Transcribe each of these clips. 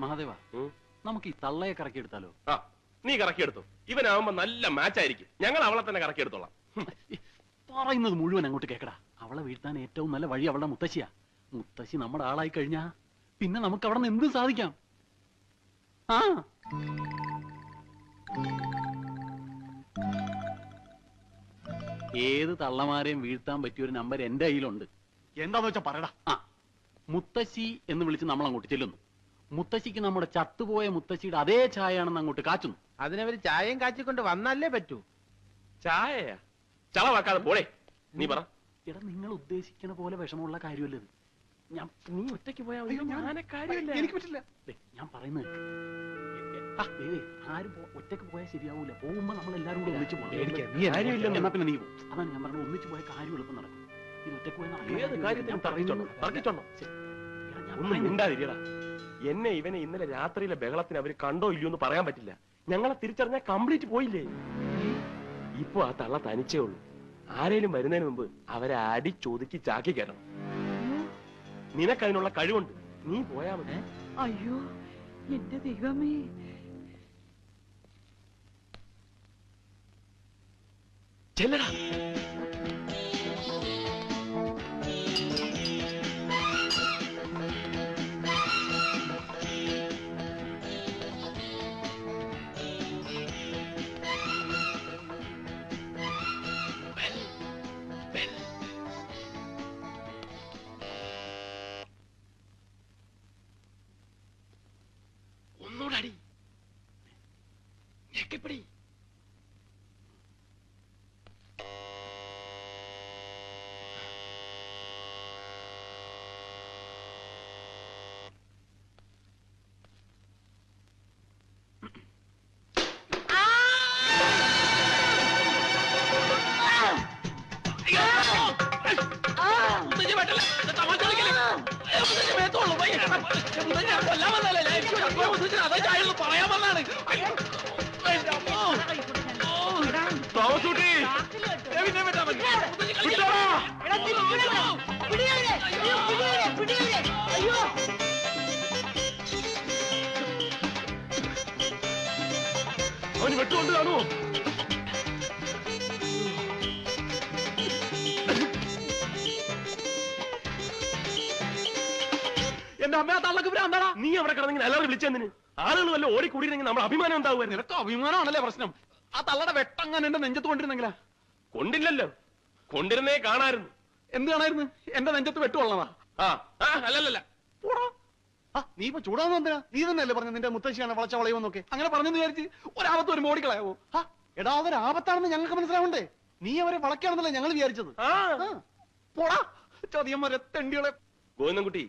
മഹാദേവ നമുക്ക് ഈ തള്ളയെ കറക്കി എടുത്താലോ ആ നീ കറക്കിയെടുത്തു. ഇവനാവുമ്പോ നല്ല മാച്ച് ആയിരിക്കും ഞങ്ങൾ അവളെ തന്നെ കറക്കിയെടുത്തോളാം. പറയുന്നത് മുഴുവൻ അങ്ങോട്ട് കേക്കടാ. അവളെ വീഴ്ത്താൻ ഏറ്റവും നല്ല വഴി അവളുടെ മുത്തശ്ശിയാ. മുത്തശ്ശി നമ്മുടെ ആളായി കഴിഞ്ഞാ പിന്നെ നമുക്ക് അവിടെ നിന്ന് എന്ത് സാധിക്കാം. ആ. ഏത് തള്ളമാരെയും വീഴ്ത്താൻ പറ്റിയ ഒരു നമ്പർ എന്റെ കയ്യിലുണ്ട്. എന്താന്ന് വെച്ചാ പറയടാ. ആ മുത്തശ്ശി എന്ന് വിളിച്ച് നമ്മൾ അങ്ങോട്ട് ചെല്ലുന്നു. മുത്തശ്ശിക്ക് നമ്മുടെ ചത്തുപോയ മുത്തശ്ശിയുടെ അതേ ചായയാണെന്ന് അങ്ങോട്ട് കാച്ചുന്നു. അതിനവര് ചായയും കാച്ചിക്കൊണ്ട് വന്നല്ലേ പറ്റൂ. ചായയാ? ചളവാക്കാതെ പോടേ നീ പറ. എടാ നിങ്ങൾ ഉദ്ദേശിക്കുന്ന പോലെ വിഷമമുള്ള കാര്യമല്ല ഇത്? ഞാൻ നീ ഒറ്റയ്ക്ക് പോയാ എനിക്ക് പറ്റില്ല. ഞാൻ പറയുന്നത് ആരും ഒറ്റയ്ക്ക് പോയാൽ ശരിയാവൂല. പോകുമ്പോ നമ്മൾ എല്ലാരും കൂടെ ഒന്നിച്ച് പോകണം എന്നെ പിന്നെ നീ പോകും? അതാണ് ഞാൻ പറഞ്ഞത്. ഒന്നിച്ച് പോയ കാര്യം എളുപ്പം നടക്കും. ഇത് ഒറ്റയ്ക്ക് പോയാൽ എന്നെ ഇവനെ ഇന്നലെ രാത്രിയിലെ ബഹളത്തിന് അവർ കണ്ടോ ഇല്ലയോ എന്ന് പറയാൻ പറ്റില്ല. ഞങ്ങളെ തിരിച്ചറിഞ്ഞാൽ കംപ്ലീറ്റ് പോയില്ലേ? ഇപ്പൊ ആ തള്ള തനിച്ചേ ഉള്ളൂ. ആരേലും വരുന്നതിന് മുമ്പ് അവരെ അടി ചോദിക്ക് ചാക്കി കയറണം നിനക്കതിനുള്ള കഴിവുണ്ട്. നീ പോയാ മതി. അയ്യോ എന്റെ ദൈവമേ. ചെല്ലടാ. எப்படி അവന് വെട്ടുകൊണ്ട് കാണുമോ എന്റെ അമ്മ തള്ളക്ക് ഭ്രാന്താടാ നീ അവിടെ കിടന്നെങ്കിൽ എല്ലാവരും വിളിച്ചെന്തിന് ആളുകൾ വല്ല ഓടിക്കൂടിയിരുന്നെങ്കിൽ നമ്മുടെ അഭിമാനം ഉണ്ടാവുമായിരുന്നു നിനക്ക് അഭിമാനമാണല്ലേ പ്രശ്നം? ആ തള്ളയുടെ വെട്ടങ്ങനെ എന്റെ നെഞ്ചത്ത് കൊണ്ടിരുന്നെങ്കിലാ? കൊണ്ടില്ലല്ലോ. കൊണ്ടിരുന്നേ കാണായിരുന്നു. എന്ത് കാണായിരുന്നു? എന്റെ നെഞ്ചത്ത് വെട്ടുകൊള്ളണതാ ആ അല്ലല്ല പോടാ. നീ ഇപ്പൊ ചൂടാന്ന് എന്തിനാ? നീ തന്നെയല്ലേ പറഞ്ഞു നിന്റെ മുത്തശ്ശിയാണ് വളച്ച വളയുമെന്നൊക്കെ അങ്ങനെ പറഞ്ഞെന്ന് വിചാരിച്ച് ഒരാപത്ത് ഒരു മോടിക്കളയാവോ ആ എടാ അതൊരു ആപത്താണെന്ന് ഞങ്ങൾക്ക് മനസ്സിലാവണ്ടേ? നീ അവരെ വളയ്ക്കാണെന്നല്ലേ ഞങ്ങൾ വിചാരിച്ചത്. പോടാ ചതിയന്മാരെ തെണ്ടികളെ. ഗോവിന്ദൻകുട്ടി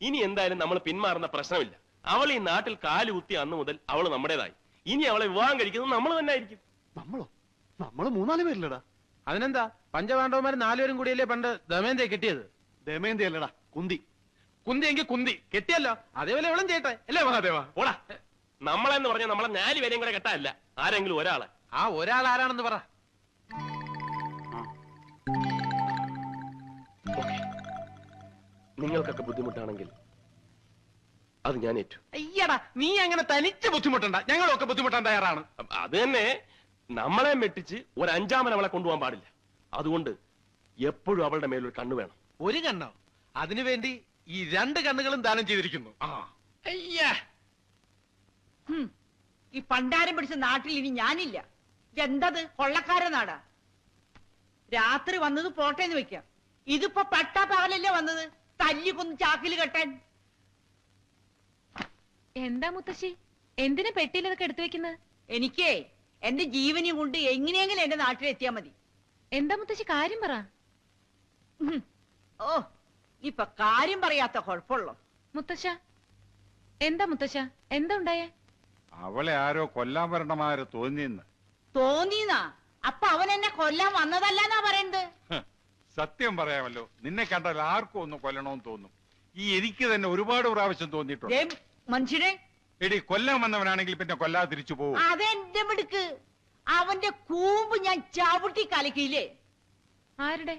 ഇനി എന്തായാലും നമ്മൾ പിന്മാറുന്ന പ്രശ്നമില്ല. അവൾ ഈ നാട്ടിൽ കാൽ കുത്തി അന്ന് മുതൽ അവൾ നമ്മുടേതായി. ഇനി അവളെ വിവാഹം കഴിക്കുന്നത് നമ്മൾ തന്നെ ആയിരിക്കും നമ്മളോ? നമ്മൾ മൂന്നാൽ പേരില്ലടാ. അതിനെന്താ? പഞ്ചപാണ്ഡവന്മാർ നാലുപേരും കൂടിയല്ലേ പണ്ട് ദമയന്തയെ കിട്ടിയത്? ദമേന്തയല്ലടാ അല്ലടാ കുന്തി കുന്തിയെങ്കിൽ കുന്തി. കെട്ടിയല്ലോ. അതേപോലെ ഇവളും ചെയ്യട്ടെ. അല്ലേ മഹാദേവ? ഓടാ. നമ്മളെന്ന് പറഞ്ഞ നമ്മളെ നാല് പേരെയും കൂടെ കെട്ടാല്ല ആരെങ്കിലും ഒരാളെ. ആ ഒരാൾ ആരാണെന്ന് പറ. നിങ്ങൾക്കൊക്കെ ബുദ്ധിമുട്ടാണെങ്കിൽ അത് ഞാൻ ഏറ്റു. അയ്യടാ നീ അങ്ങനെ തനിച്ച് ബുദ്ധിമുട്ടണ്ട. ഞങ്ങളൊക്കെ ബുദ്ധിമുട്ടാൻ തയ്യാറാണ്. അപ്പ അത് തന്നെ നമ്മളെ മെട്ടിച്ച് ഒരു അഞ്ചാമൻ അവളെ കൊണ്ടുപോകാൻ പാടില്ല. അതുകൊണ്ട് എപ്പോഴും അവളുടെ മേലൊരു കണ്ണു വേണം. ഒരു കണ്ണോ? അതിനുവേണ്ടി ഈ രണ്ട് കണ്ണുകളും ദാനം ചെയ്തിരിക്കുന്നു. ആ. അയ്യാ. ഹും. ഈ പണ്ടാരം പിടിച്ച നാട്ടിൽ ഇനി ഞാനില്ല. ഇതെന്തത്? കൊള്ളക്കാര നാടാ. രാത്രി വന്നത് പോട്ടെ എന്ന് വെക്കാം. ഇതിപ്പോ പട്ടാ പകലല്ലേ വന്നത്? തല്ലി കൊന്ന് ചാക്കിൽ കെട്ടാൻ. എന്താ മുത്തശ്ശി? എന്തിനാ പെട്ടിയിൽ ഇതൊക്കെ എടുത്തു വെക്കുന്നത്? എനിക്കേ എന്റെ ജീവനെയും കൊണ്ട് എങ്ങനെയെങ്കിലും എന്റെ നാട്ടിലെത്തിയാ മതി. എന്താ മുത്തശ്ശി? കാര്യം പറ. ഓ ഇപ്പൊ കാര്യം പറയാത്ത കുഴപ്പമുള്ളൂ? മുത്തശ്ശ എന്താ മുത്തശ്ശ? എന്താ ഉണ്ടായേ? അവളെ ആരോ കൊല്ലാൻ വരണമാര് തോന്നിന്ന് തോന്നിന്നാ അപ്പൊ അവൻ എന്നെ കൊല്ലാൻ വന്നതല്ലെന്നാ പറയുന്നത്? സത്യം പറയാമല്ലോ. നിന്നെ കണ്ടാൽ ആർക്കും ഒന്ന് കൊല്ലണമെന്ന് തോന്നും. ഈ എനിക്ക് തന്നെ ഒരുപാട് പ്രാവശ്യം തോന്നിട്ടുണ്ട് മനുഷ്യനെ. എടി കൊല്ലാൻ വന്നവനാണെങ്കിൽ പിന്നെ കൊല്ലാതെ തിരിച്ചു പോകും അതെന്റെ മിടുക്ക്. അവന്റെ കൂമ്പ് ഞാൻ ചവിട്ടി കലക്കിയില്ലേ? ആരുടെ?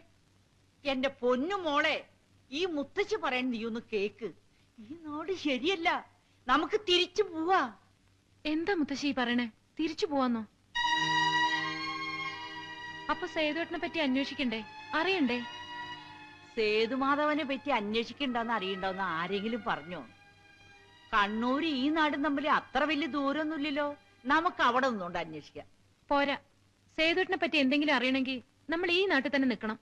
എന്റെ പൊന്നു മോളെ. ഈ മുത്തശ്ശി പറയാൻ നീ ഒന്ന് കേക്ക്. ഈ നാട് ശരിയല്ല. നമുക്ക് തിരിച്ചു പോവാ. എന്താ മുത്തശ്ശി പറയണേ? തിരിച്ചു പോവാന്നോ? അപ്പൊ സേതുവേട്ടനെ പറ്റി അന്വേഷിക്കണ്ടേ? അറിയണ്ടേ? സേതുമാധവനെ പറ്റി അന്വേഷിക്കണ്ടെന്ന് അറിയണ്ടെന്ന് ആരെങ്കിലും പറഞ്ഞോ? കണ്ണൂര് ഈ നാടും തമ്മിൽ അത്ര വലിയ ദൂരമൊന്നുമില്ലല്ലോ നമുക്ക് അവിടെ നിന്നുകൊണ്ട് അന്വേഷിക്കാം. പോരാ. സേതുവേട്ടനെ പറ്റി എന്തെങ്കിലും അറിയണമെങ്കിൽ നമ്മൾ ഈ നാട്ടിൽ തന്നെ നിൽക്കണം.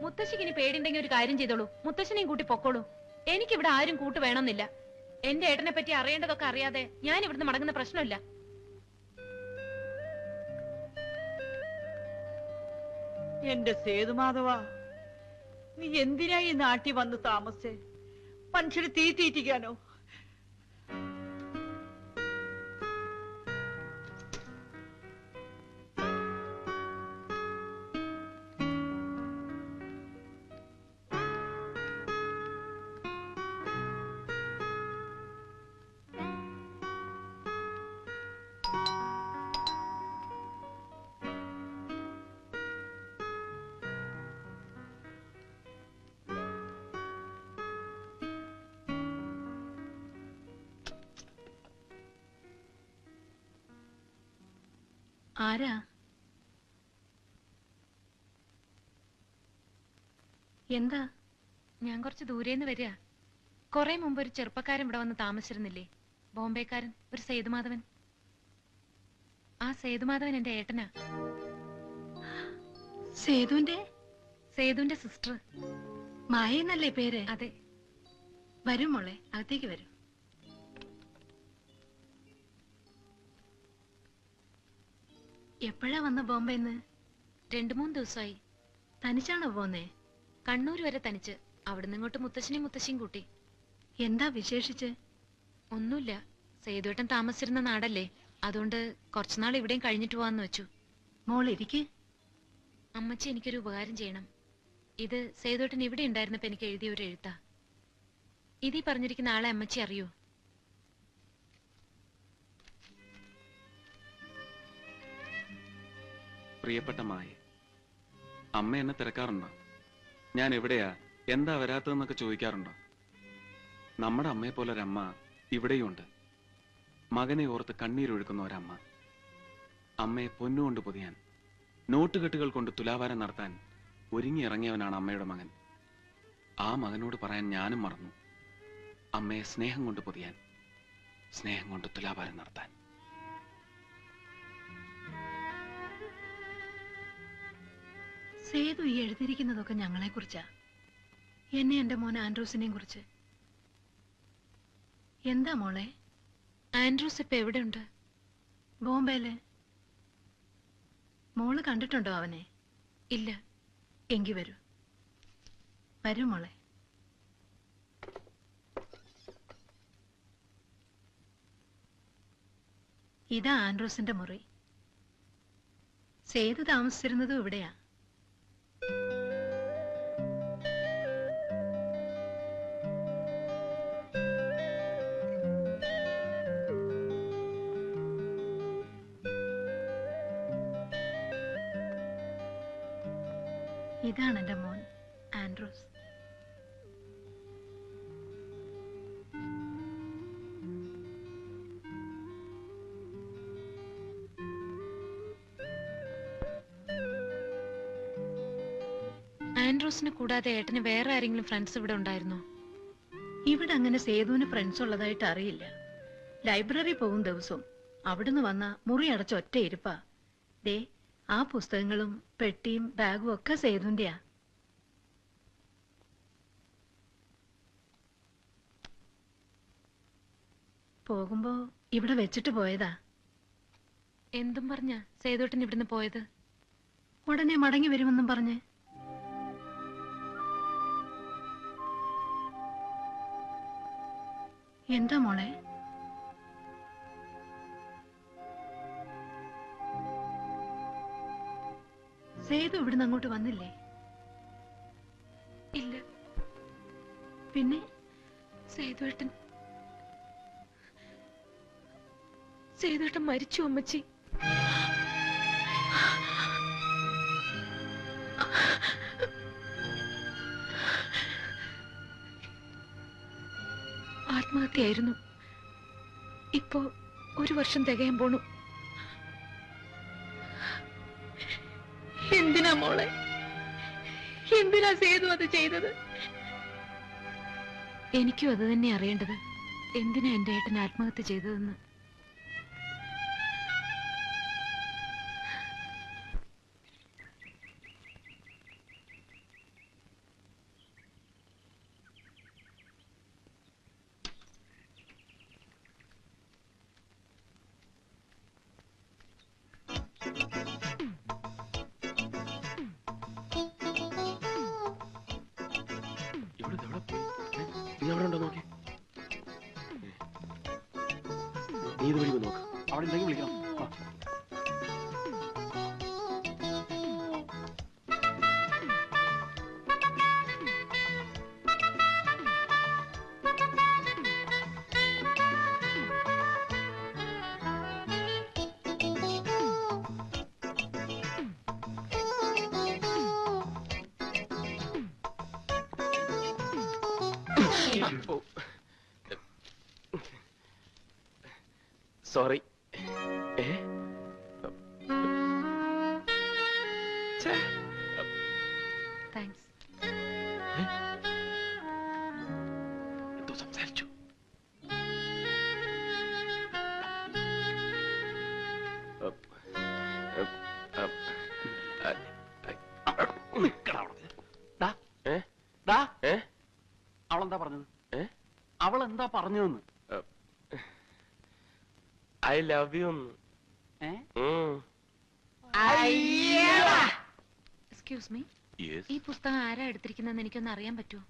മുത്തശ്ശിക്ക് ഇനി പേടിണ്ടെങ്കിൽ ഒരു കാര്യം ചെയ്തോളൂ. മുത്തശ്ശനെയും കൂട്ടി പൊക്കോളൂ. എനിക്കിവിടെ ആരും കൂട്ട് വേണമെന്നില്ല. എന്റെ ഏട്ടനെ പറ്റി അറിയേണ്ടതൊക്കെ അറിയാതെ ഞാൻ ഇവിടുന്ന് മടങ്ങുന്ന പ്രശ്നമില്ല. എന്റെ സേതുമാധവ നീ എന്തിനാ ഈ വന്ന് താമസിച്ചേ? മനുഷ്യര് തീ തീറ്റിക്കാനോ? ആരാ? എന്താ? ഞാൻ കുറച്ച് ദൂരേന്ന് വരിക. കുറെ മുമ്പ് ഒരു ചെറുപ്പക്കാരൻ ഇവിടെ വന്ന് താമസിച്ചിരുന്നില്ലേ? ബോംബെക്കാരൻ ഒരു സേതുമാധവൻ. ആ സേതുമാധവൻ എന്റെ ഏട്ടനാ. സേതുവിന്റെ സേതുവിന്റെ സിസ്റ്റർ. മായ എന്നല്ലേ പേര്? അതെ. വരും മോളെ അകത്തേക്ക് വരും. എപ്പോഴാ വന്ന ബോംബെന്ന്? രണ്ടു മൂന്ന് ദിവസമായി. തനിച്ചാണോ പോന്നേ? കണ്ണൂർ വരെ തനിച്ച്. അവിടുന്ന് ഇങ്ങോട്ട് മുത്തശ്ശനെയും മുത്തശ്ശിയും കൂട്ടി. എന്താ വിശേഷിച്ച്? ഒന്നുമില്ല. സേതുവേട്ടൻ താമസിച്ചിരുന്ന നാടല്ലേ. അതുകൊണ്ട് കുറച്ചുനാൾ ഇവിടെയും കഴിഞ്ഞിട്ട് പോവാന്ന് വെച്ചു. മോൾ ഇരിക്ക്. അമ്മച്ചി എനിക്കൊരു ഉപകാരം ചെയ്യണം. ഇത് സേതുവേട്ടൻ ഇവിടെ ഉണ്ടായിരുന്നപ്പോ എനിക്ക് എഴുതിയ ഒരു എഴുത്താ. ഇതീ പറഞ്ഞിരിക്കുന്ന ആളെ അമ്മച്ചി അറിയോ? പ്രിയപ്പെട്ട മായ അമ്മ എന്നെ തിരക്കാറുണ്ടോ? ഞാൻ എവിടെയാ? എന്താ വരാത്തതെന്നൊക്കെ ചോദിക്കാറുണ്ടോ? നമ്മുടെ അമ്മയെ പോലെ ഒരമ്മ ഇവിടെയുണ്ട്. മകനെ ഓർത്ത് കണ്ണീരൊഴുക്കുന്ന ഒരമ്മ. അമ്മയെ പൊന്നുകൊണ്ട് പൊതിയാൻ നോട്ടുകെട്ടുകൾ കൊണ്ട് തുലാവാരം നടത്താൻ ഒരുങ്ങിയിറങ്ങിയവനാണ് അമ്മയുടെ മകൻ. ആ മകനോട് പറയാൻ ഞാനും മറന്നു. അമ്മയെ സ്നേഹം കൊണ്ട് പൊതിയാൻ സ്നേഹം കൊണ്ട് തുലാഭാരം നടത്താൻ. സേതു ഈ എഴുതിയിരിക്കുന്നതൊക്കെ ഞങ്ങളെ കുറിച്ചാ എന്നെ എന്റെ മോൻ ആൻഡ്രൂസിനെയും കുറിച്ച്. എന്താ മോളെ? ആൻഡ്രൂസ് ഇപ്പൊ എവിടെയുണ്ട്? ബോംബെയിൽ. മോൾ കണ്ടിട്ടുണ്ടോ അവനെ? ഇല്ല. എങ്കി വരൂ. വരൂ മോളെ. ഇതാ ആൻഡ്രൂസിന്റെ മുറി. സേതു താമസിച്ചിരുന്നതും ഇവിടെയാ. ഇതാണ് എന്റെ മോൻ. കൂടാതെ ഏട്ടന് വേറെ ആരെങ്കിലും ഫ്രണ്ട്സ് ഇവിടെ ഉണ്ടായിരുന്നോ? ഇവിടെ അങ്ങനെ സേതുവിന് ഫ്രണ്ട്സ് ഉള്ളതായിട്ട് അറിയില്ല. ലൈബ്രറി പോകും ദിവസവും അവിടുന്ന് വന്ന മുറി അടച്ച ഒറ്റ ഇരിപ്പാ. ദേ ആ പുസ്തകങ്ങളും പെട്ടിയും ബാഗും ഒക്കെ സേതുവിന്റെയാ പോകുമ്പോ ഇവിടെ വെച്ചിട്ട് പോയതാ. എന്തും പറഞ്ഞ സേതുട്ടൻ ഇവിടുന്ന് പോയത്? ഉടനെ മടങ്ങി വരുമെന്നും പറഞ്ഞ് എന്താ മോളെ? സേതു ഇവിടുന്ന് അങ്ങോട്ട് വന്നില്ലേ? ഇല്ല. പിന്നെ? സേതുവേട്ടൻ സേതുവേട്ടൻ മരിച്ചു അമ്മച്ചി. ആത്മഹത്യ അങ്ങനെയൊക്കെയായിരുന്നു ഇപ്പോ ഒരു വർഷം തികയാൻ പോണു എന്തിനാ മോളെ? എന്തിനാ സേതു അത് ചെയ്തത്? എനിക്കും അത് തന്നെ അറിയേണ്ടത്. എന്തിനാ എന്റെ ഏട്ടൻ ആത്മഹത്യ ചെയ്തതെന്ന്? സോറി എന്താ പറഞ്ഞതെന്ന് I love you excuse me ഈ പുസ്തകം ആരാ എടുത്തിരിക്കുന്നതെന്ന് എനിക്കൊന്ന് അറിയാൻ പറ്റുമോ?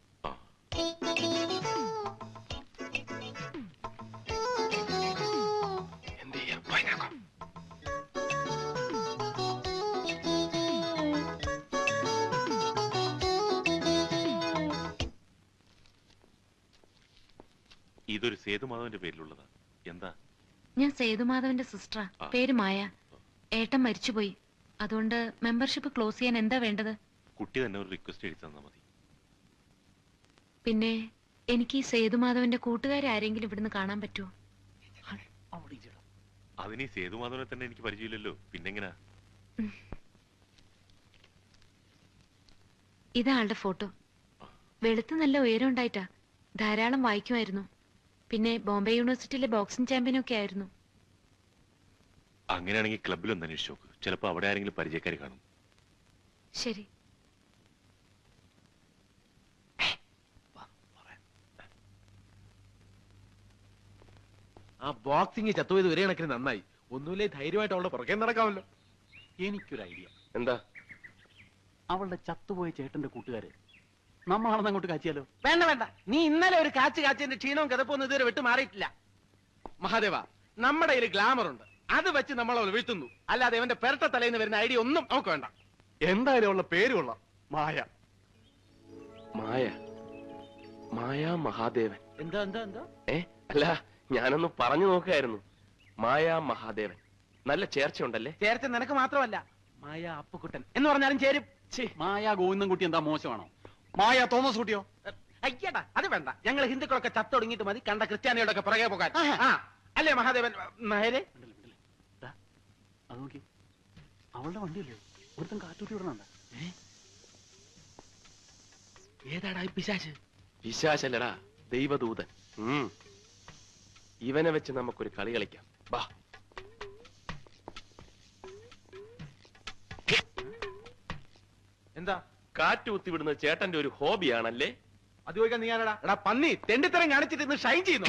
ഇതൊരു സേതുമാധവന്റെ പേരിലുള്ളതാണ് എന്താ? ഞാൻ സേതുമാധവന്റെ സിസ്റ്ററാ. പേര് മായ. ഏട്ടൻ മരിച്ചുപോയി. അതുകൊണ്ട് മെമ്പർഷിപ്പ് ക്ലോസ് ചെയ്യാൻ എന്താ വേണ്ടത്? കുട്ടി തന്നെ ഒരു റിക്വസ്റ്റ് എഴുതി തന്നാ മതി. പിന്നെ എനിക്ക് ഈ സേതുമാധവന്റെ കൂട്ടുകാരെ ആരെങ്കിലും ഇവിടുന്ന് കാണാൻ പറ്റുമോ അതിനീ ഇരിടാ. അതിന് ഈ സേതുമാധവനെ തന്നെ എനിക്ക് പരിചയമില്ലല്ലോ. പിന്നെങ്ങനാ? ഇതാളുടെ ഫോട്ടോ. വെളുത്ത് നല്ല ഉയരം ഉണ്ടായിട്ടാ. ധാരാളം വായിക്കുമായിരുന്നു. പിന്നെ ബോംബെ യൂണിവേഴ്സിറ്റിയിലെ ബോക്സിംഗ് ചാമ്പ്യനൊക്കെ ആയിരുന്നു. അങ്ങനെയാണെങ്കിൽ ക്ലബിൽ ഒന്ന് അന്വേഷിച്ച് നോക്ക്. ചിലപ്പോ അവിടെ ആരെങ്കിലും പരിചയക്കാർ കാണും. ശരി. ആ ബോക്സിംഗ് ചത്തുപോയത് ഒരേ കണക്കിന് നന്നായി. ഒന്നുമില്ലേ ധൈര്യമായിട്ട് അവളുടെ പുറകെ നടക്കാമല്ലോ. എനിക്കൊരു ഐഡിയ. എന്താ? അവളുടെ ചത്തുപോയ ചേട്ടന്റെ കൂട്ടുകാര് നമ്മളാണെന്ന് അങ്ങോട്ട് കാച്ചിയാലോ? വേണ്ട വേണ്ട. നീ ഇന്നലെ ഒരു കാച്ച് കാച്ചതിന്റെ ക്ഷീണവും കിതപ്പൊന്നും ഇതുവരെ വിട്ടു മാറിയിട്ടില്ല. മഹാദേവ നമ്മുടെ കയ്യിൽ ഗ്ലാമർ ഉണ്ട്. അത് വെച്ച് നമ്മൾ അവൾ വീഴ്ത്തുന്നു. അല്ലാതെ അവന്റെ പെരട്ട തലേന്ന് വരുന്ന ഐഡിയ ഒന്നും നമുക്ക് വേണ്ട. എന്തായാലും ഉള്ള പേരുള്ള മായ. മായ. മായ മഹാദേവൻ. എന്താ എന്താ എന്താ? ഏ അല്ല ഞാനൊന്ന് പറഞ്ഞു നോക്കായിരുന്നു. മായ മഹാദേവൻ. നല്ല ചേർച്ച ഉണ്ടല്ലേ ചേർച്ച നിനക്ക് മാത്രമല്ല. മായ അപ്പുക്കുട്ടൻ. എന്ന് പറഞ്ഞാലും ചേരും. ഛേ, മായ ഗോവിന്ദൻകുട്ടി എന്താ മോശമാണോ? മായ തോമസ് കുട്ടിയോ? അയ്യടാ അത് വേണ്ട. ഞങ്ങൾ ഹിന്ദുക്കളൊക്കെ ചത്തൊടുങ്ങിയിട്ട് മതി. കണ്ട ക്രിസ്ത്യാനിയോടൊക്കെ പുറകെ പോകാൻ. ആ. അല്ലേ മഹാദേവൻ. ദാ, അത് നോക്കി. അവളുടെ വണ്ടിയല്ലേ? ഒരുത്തൻ കാറ്റൂട്ടി ഏതാടാ ഈ പിശാച്? വിശാശല്ലടാ ദൈവദൂതൻ. ഉം. ഇവനെ വെച്ച് നമുക്കൊരു കളി കളിക്കാം. ബാ എന്താ? കാറ്റ് കുത്തിവിടുന്നത് ചേട്ടന്റെ ഒരു ഹോബിയാണല്ലേ? അത് ചോദിക്കാൻ നീ ആരാടാ എടാ പന്നി തെണ്ടിത്തരം കാണിച്ചിട്ട് ഇന്ന് ഷൈൻ ചെയ്യുന്നു.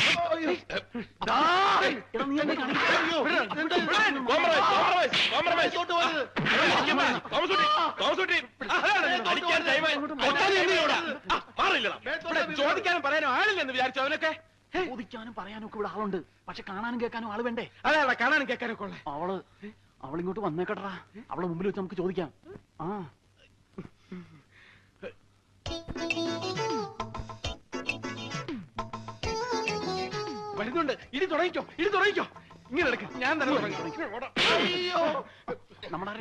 Compromise, compromise, compromise. ഇരിക്കുമ്പോ, തോമസ് കുട്ടി, തോമസ് കുട്ടി. അടിക്കാൻ time ആയി. എന്തിനാ ആ, മാറില്ലടാ. ഇവിടെ ചോദിക്കാനും പറയാനും ആളില്ലെന്ന് വിചാരിച്ചു അവനൊക്കെ? ചോദിക്കാനും പറയാനും ഒക്കെ ഇവിടെ ആളുണ്ട്. പക്ഷെ കാണാനും കേൾക്കാനും ആൾ വേണ്ടേ? അതാടാ കാണാനും കേൾക്കാനൊക്കെ ഉള്ള. അവൾ അവളിങ്ങോട്ട് വന്നേക്കട്ടാ അവളെ മുമ്പിൽ വെച്ച് നമുക്ക് ചോദിക്കാം. ആ. വരുന്നുണ്ട് ഇനി തുടങ്ങിക്കോ ഇനി തുടങ്ങിക്കോ. ഇങ്ങനെ എടുക്ക്. ഞാൻ തന്നെ തുടങ്ങി.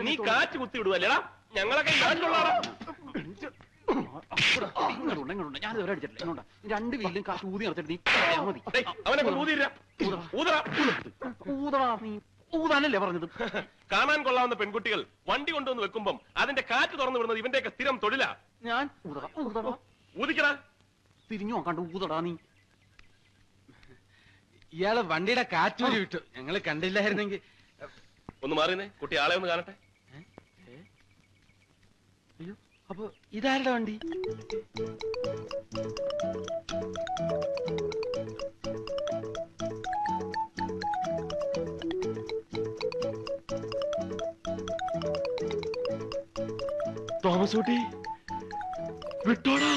നീ കാറ്റ് കുത്തി വിടുവല്ലേടാ? ഞങ്ങളൊക്കെ രണ്ട് വീലും കാറ്റ് ഊതി നടത്തിട്ട് നീ മതി. അവനെ ഊതറ നീ. ഊതാനല്ലേ പറഞ്ഞത്? കാണാൻ കൊള്ളാവുന്ന പെൺകുട്ടികൾ വണ്ടി കൊണ്ടുവന്ന് വെക്കുമ്പം അതിന്റെ കാറ്റ് തുറന്നു വിടുന്നത് ഇവന്റെയൊക്കെ സ്ഥിരം തൊഴിലാ. ഞാൻ ഊതടാ ഊതടാ. ഊതിക്കടാ. തിരിഞ്ഞു നോക്കാണ്ട് ഊതടാ നീ. ഇയാൾ വണ്ടിയുടെ കാറ്റൂരി വിട്ടു. ഞങ്ങൾ കണ്ടില്ലായിരുന്നെങ്കിൽ ഒന്ന് മാറിനേ കുട്ടി ആളെ ഒന്ന് കാണട്ടെ. അയ്യോ അപ്പൊ ഇതാരുടെ വണ്ടി? തോമസ് കുട്ടി വിട്ടോടാ.